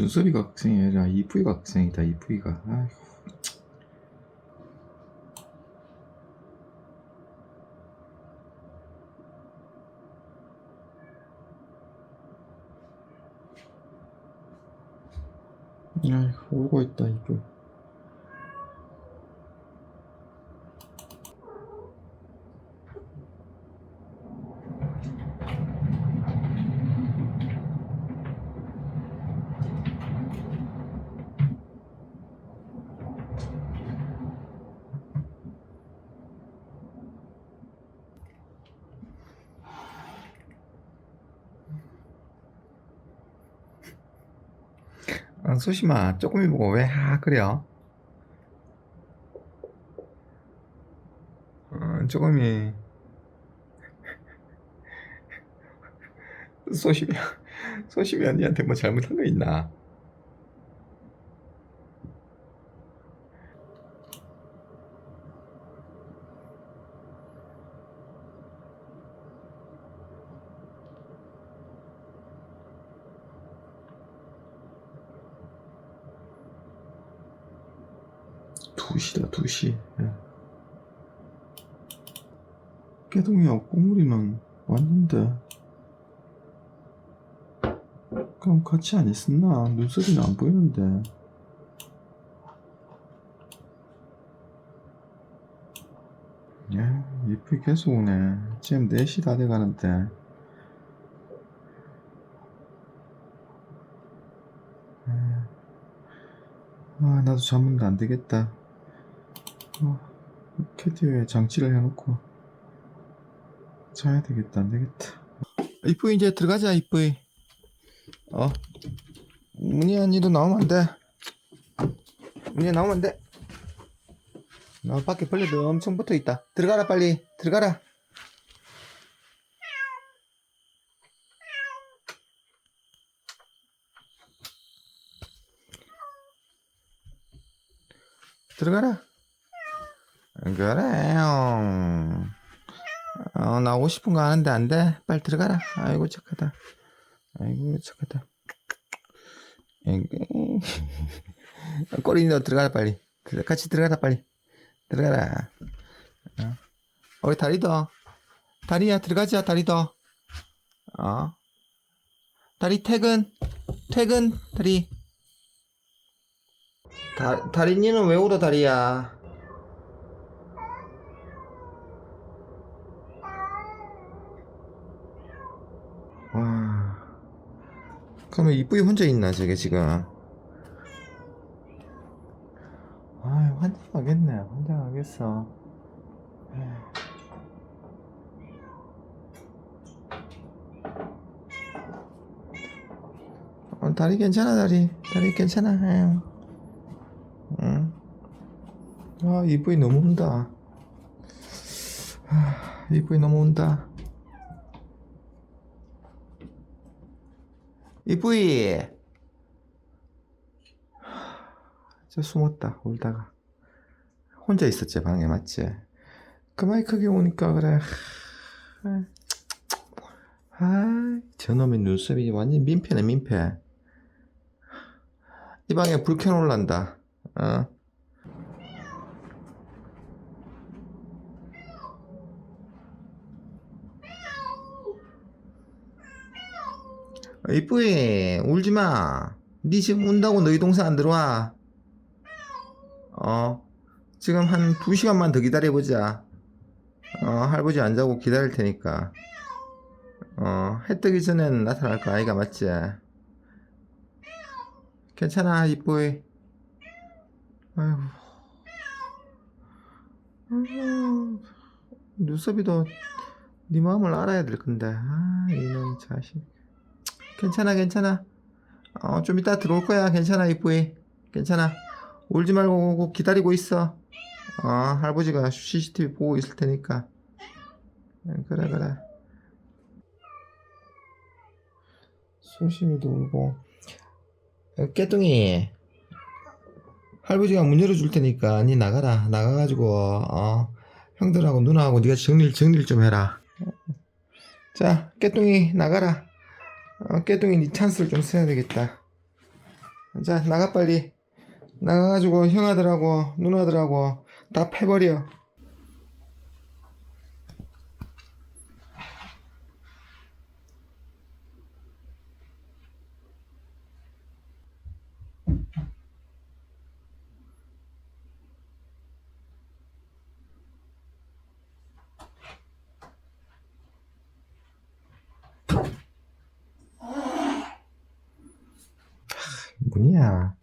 눈썹이가 걱정이 아니라 이쁘이가 걱정이다 이쁘이가. 아이고 아이고 울고 있다 이쁘이 아, 소심아 조금이 보고 왜 하 그래요? 어, 조금이 소심이 소심이 언니한테 뭐 잘못한 거 있나? 두시다두시 예. 깨동이야 꼬물이는 왔는데 그럼 같이 안 있었나? 눈썹이는 안 보이는데 예, 이쁘게 계속 오네 지금 4시 다 돼가는데 예. 아 나도 잠은 안 되겠다 어, 캐디에 장치를 해놓고 자야 되겠다 안 되겠다. 이쁘이 이제 들어가자 이쁘이 어? 문희 언니도 나오면 안돼. 문희 나오면 안돼. 나 밖에 벌레도 엄청 붙어있다. 들어가라 빨리. 들어가라. 들어가라 그래요 어, 싶은 거 아는데 안 돼? 빨리 들어가라. 아이고, 착하다. 아이고, 착하다. 꼬리 너 들어가라, 빨리. 같이 들어가라, 빨리. 들어가라. 어, 어이, 다리도. 다리야, 들어가자, 다리도. 어. 다리 퇴근. 퇴근, 다리. 다, 다리니는 왜 울어, 다리야? 와. 그러면 이쁘게 혼자 있나, 저게 지금? 아, 환장하겠네. 환장하겠어. 어, 다리 괜찮아, 다리. 다리 괜찮아. 에휴. 응. 아, 이쁘이 너무 온다. 아, 이쁘이 너무 온다. 이쁘이. 저 숨었다 울다가. 혼자 있었지 방에 맞지? 그만이 크게 오니까 그래. 아 저놈의 눈썹이 완전 민폐네 민폐. 이 방에 불 켜놓을란다. 어 이쁘이 울지마. 니 지금 운다고 너희 동생 안 들어와. 어 지금 한두 시간만 더 기다려보자. 어 할아버지 안 자고 기다릴 테니까. 어 해 뜨기 전엔 나타날 거 아이가 맞지? 괜찮아 이쁘이 아이고. 아이고, 눈썹이도 네 마음을 알아야 될 건데. 아 이놈 자식 괜찮아 괜찮아. 어 좀 이따 들어올 거야. 괜찮아 이쁘이 괜찮아. 울지 말고 기다리고 있어. 어 할아버지가 CCTV 보고 있을 테니까. 응, 그래 그래. 소심이도 울고. 어, 깨뚱이. 할아버지가 문 열어줄 테니까 니 나가라. 나가가지고 어 형들하고 누나하고 네가 정리를 정리를 좀 해라. 자 깨뚱이 나가라 어, 깨둥이 니 찬스를 좀 써야 되겠다. 자 나가 빨리 나가가지고 형아들하고 누나들하고 다 패버려 문이야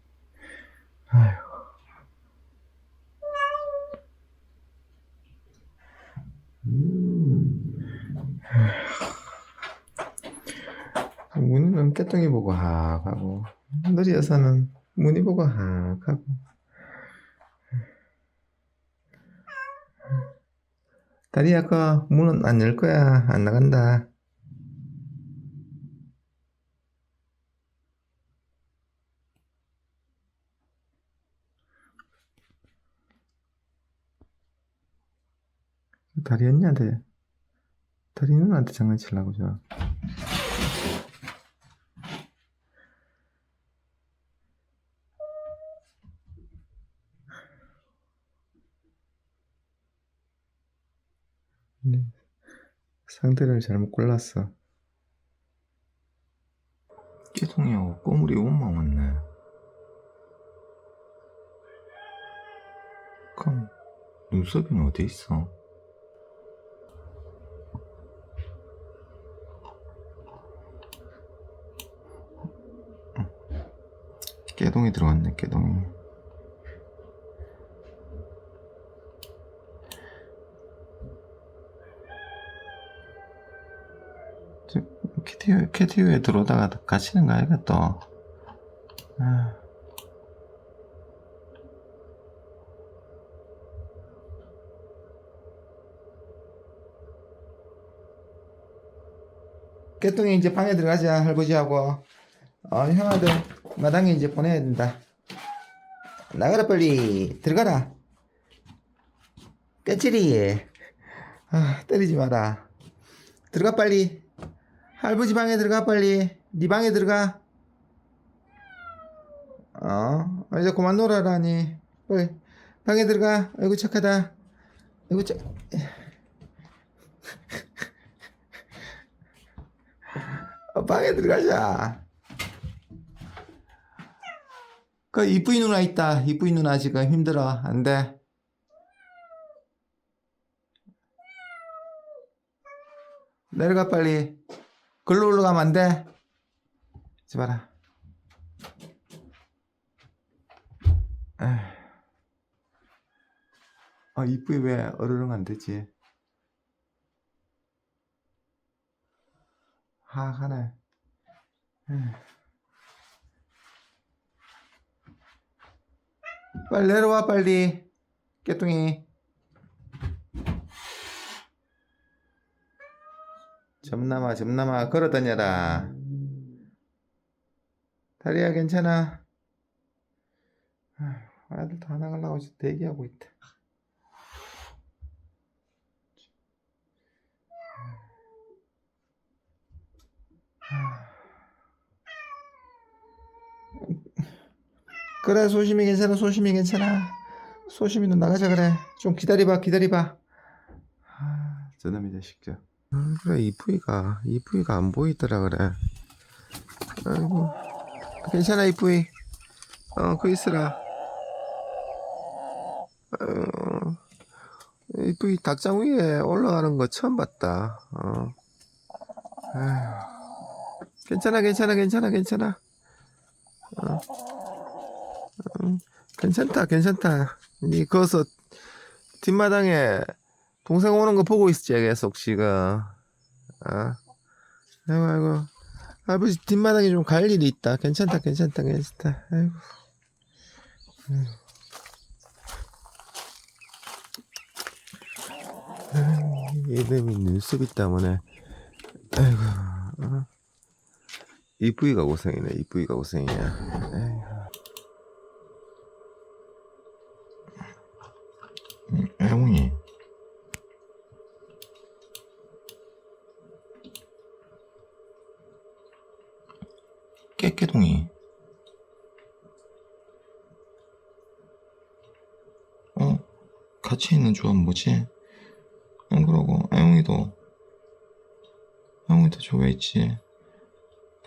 아휴 문이는 깨똥이 보고 하악 하고 너리 여사는 문이 보고 하악 하고. 다리 아까 문은 안 열 거야. 안 나간다. 다리 언니한테 다리 누나한테 장난치려고 저 상대를 잘못 골랐어. 깨송이하고 꼬물이 옷만 왔네. 그럼 눈썹이는 어디 있어? 깨동이 들어갔네 깨동이 저, 캐티유, 캐티유에 들어오다가 갇히는 거 아이가 또 아. 깨똥이 이제 방에 들어가자 할아버지하고. 어 형아들 마당에 이제 보내야 된다. 나가라 빨리. 들어가라. 깨찌리. 아 때리지 마라. 들어가 빨리 할아버지 방에 들어가 빨리 네 방에 들어가 어 이제 그만 놀아라니 빨리 방에 들어가 아이고 착하다 아이고 착 어, 방에 들어가자. 그 이쁘이 누나 있다. 이쁘이 누나 지금 힘들어. 안 돼. 내려가 빨리. 글로 올라가면 안 돼. 마라. 에휴. 아 이쁘이 왜 어르렁 안 되지? 하 하네. 빨리 내려와 빨리 깨뚱이 점남아 점남아 걸어다녀라. 다리야 괜찮아? 아들 다 나가려고 지금 대기하고 있다. 그래 소심이 괜찮아 소심이 괜찮아? 소심이 너 나가자 그래. 좀 기다려봐 기다려봐. 아, 저놈의 자식 저 아, 그래 이쁘이가 이쁘이가 안 보이더라 그래 아이고 괜찮아 이쁘이 어 그 있으라 어, 이쁘이 닭장 위에 올라가는 거 처음 봤다 어. 아휴. 괜찮아 괜찮아 괜찮아 괜찮아 어. 음, 괜찮다, 괜찮다. 니 거기서 뒷마당에 동생 오는 거 보고 있지, 계속 지금. 아, 아이고, 아이고. 아버지 뒷마당에 좀 갈 일이 있다. 괜찮다, 괜찮다, 괜찮다. 아이고. 음. 아이, 이놈이 눈썹이 때문에. 아이고. 어. 이쁘이가 고생이네, 이쁘이가 고생이야. 아이고. 사익계동이 어? 같이 있는 조합 뭐지? 안 그러고 아영이도 아영이도 저왜 있지?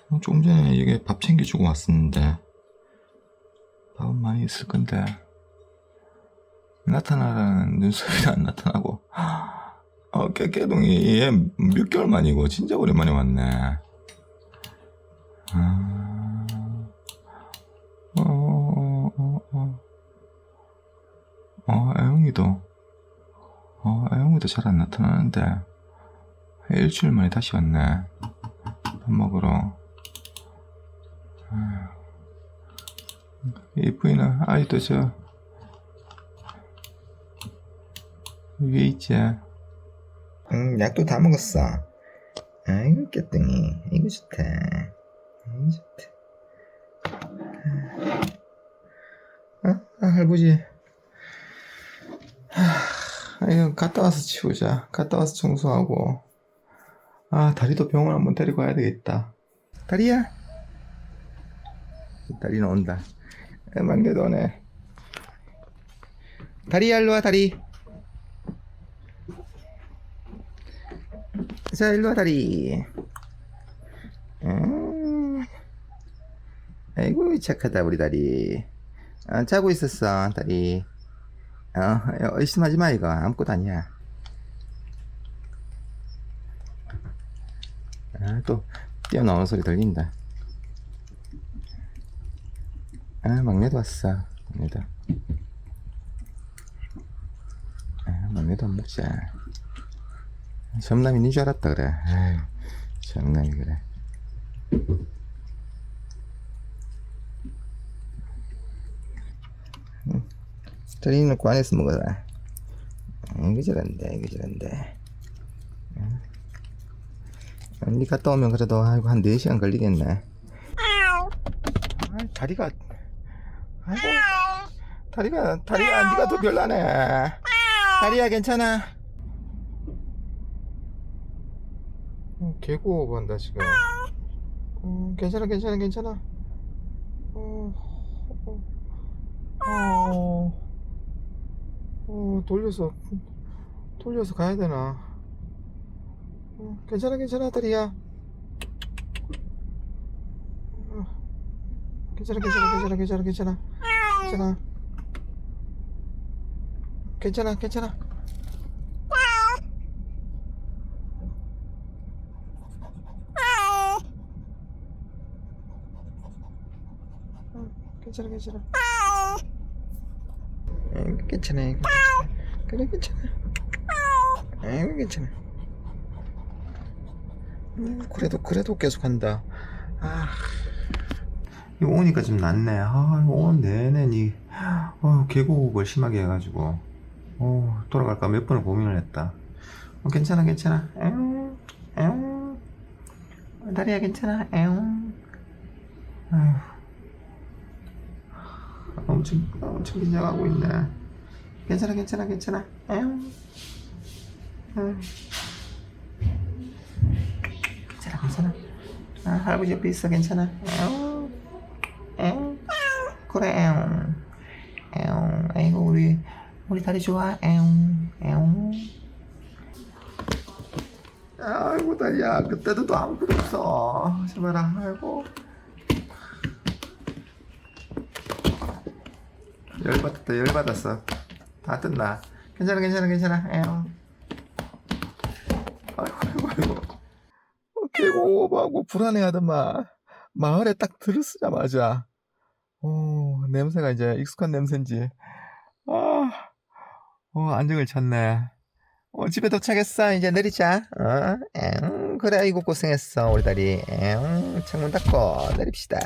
어, 조금 전에 이게 밥 챙겨주고 왔었는데 밥은 많이 있을 건데 나타나라는 눈썹이 안 나타나고 어, 깨, 깨동이 얘 몇 개월 만이고 진짜 오랜만에 왔네 아. 어, 애용이도, 어, 애용이도 잘 안 나타나는데, 일주일 만에 다시 왔네. 밥 먹으러. 아휴. 이 부인은 아직도 저, 위에 있지. 응, 약도 다 먹었어. 아이고, 깨뚱이. 이거 좋다. 이거 좋다. 아, 아 할아버지. 하, 이거 갔다 와서 치우자. 갔다 와서 청소하고. 아, 다리도 병원 한번 데리고 가야 되겠다. 다리야? 다리는 온다. 아, 막내도 오네. 다리야, 일로 와, 다리. 자, 일로 와, 다리. 음. 아이고, 착하다, 우리 다리. 아, 자고 있었어, 다리. 어, 의심하지 마, 이거. 아무것도 아니야. 아, 또, 뛰어나오는 소리 들린다. 아, 막내도 왔어. 막내도. 아, 막내도 안 먹자. 점남이 니줄 알았다, 그래. 아이, 점남이 그래. 저리 놓고 안에서 먹어라. 이거 저런데, 이거 저런데. 니 갔다 오면 그래도, 아이고, 한 4시간 걸리겠네. 아, 다리가, 아이고, 다리가, 다리가, 니가 더 별나네. 다리야, 괜찮아. 어, 개고 한다, 지금. 어, 괜찮아, 괜찮아, 괜찮아. 어, 어, 어. 어, 돌려서, 돌려서 가야 되나? 어, 괜찮아, 괜찮아, 다리야. 어, 괜찮아, 괜찮아, 괜찮아, 괜찮아, 괜찮아. 괜찮아. 괜찮아, 괜찮아. 어, 괜찮아, 괜찮아. 응, 괜찮아, 괜찮아. 그래, 괜찮아. 아이고, 괜찮아. 음, 그래도, 그래도 계속 한다. 아. 오니까 좀 낫네. 아, 오는 내내 니, 어, 계곡을 심하게 해가지고, 어, 돌아갈까 몇 번을 고민을 했다. 어, 괜찮아, 괜찮아. 에옹, 에옹. 다리야, 괜찮아. 에옹. 아휴. 엄청, 엄청 긴장하고 있네. 괜찮아, 괜찮아, 괜찮아. 에옹. 아휴. 괜찮아, 괜찮아. 아, 할아버지 옆에 있어, 괜찮아. 에옹. 에옹. 그래, 에옹. 에옹. 아이고, 우리, 우리 다리 좋아. 에옹. 에옹. 아이고, 다리야. 그때도 또 아무것도 없어. 제발아, 아이고. 열받았다, 열받았어. 다 뜬다. 괜찮아, 괜찮아, 괜찮아. 에옹. 아이고, 아이고. 어, 계곡하고 불안해하더만. 마을에 딱 들으시자마자. 오, 냄새가 이제 익숙한 냄새인지. 아, 어, 안정을 찾네. 어, 집에 도착했어. 이제 내리자. 어, 엥, 그래, 아이고, 고생했어, 우리 다리. 엥, 창문 닫고 내립시다.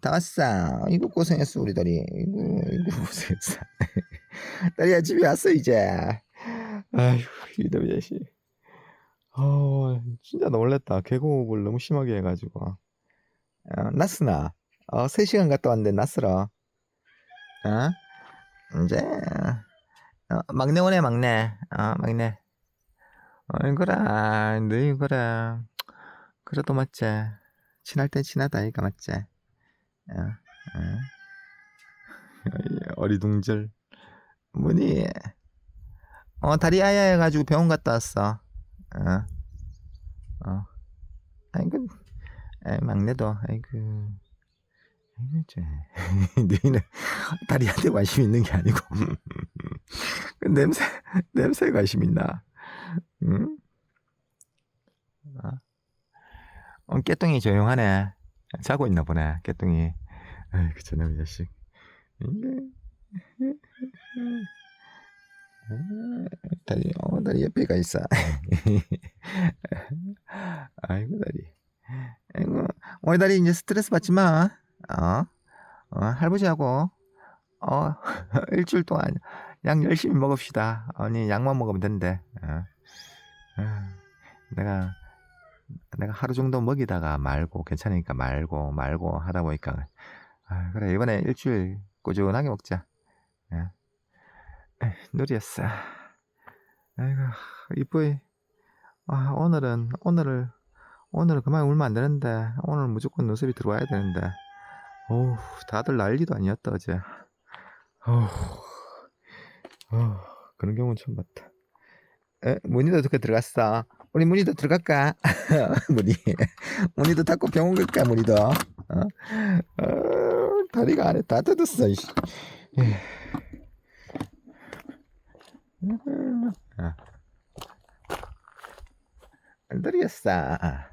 다 왔어. 이거 고생했어, 우리 다리. 이거, 이거 고생했어. 다리야, 집에 왔어, 이제. 아휴, 이놈 자식. 어, 진짜 놀랬다. 계곡을 너무 심하게 해가지고. 어, 낯으나. 어, 3시간 갔다 왔는데 낯설어. 어? 이제, 어, 막내 오네, 막내. 어, 막내. 너희, 그래. 그래도 맞지. 친할 땐 친하다, 이가 맞지. 어, 어. 어리둥절. 뭐니? 어, 다리 아야 해가지고 병원 갔다 왔어. 어, 어. 아이고, 아이, 막내도, 아이고. 쟤. 너희는 다리한테 관심 있는 게 아니고. 그 냄새, 냄새에 관심 있나? 응? 어, 어, 깨똥이 조용하네. 자고 있나 보네, 깨똥이. 아이고, 저놈의 자식. 이게. 다리, 어, 다리 옆에가 있어. 아이고, 다리. 아이고, 우리 다리 이제 스트레스 받지 마. 어? 어, 할아버지하고, 어, 일주일 동안 약 열심히 먹읍시다. 아니, 약만 먹으면 된대. 어. 어, 내가, 내가 하루 정도 먹이다가 말고, 괜찮으니까 말고, 말고 하다 보니까, 아, 그래, 이번에 일주일 꾸준하게 먹자. 예. 에이, 누리였어. 아이고, 이쁘이. 아, 오늘은, 오늘을, 오늘은 그만 울면 안 되는데, 오늘 무조건 눈썹이 들어와야 되는데. 어우, 다들 난리도 아니었다, 어제. 어우, 그런 경우는 처음 봤다. 에, 문희도 어떻게 들어갔어? 우리 문희도 들어갈까? 문희. 문희도 닫고 병원 갈까, 문희도? 어? 어, 다리가 안에 다 뜯었어, 이씨. 에휴. 어. 얼들이었어.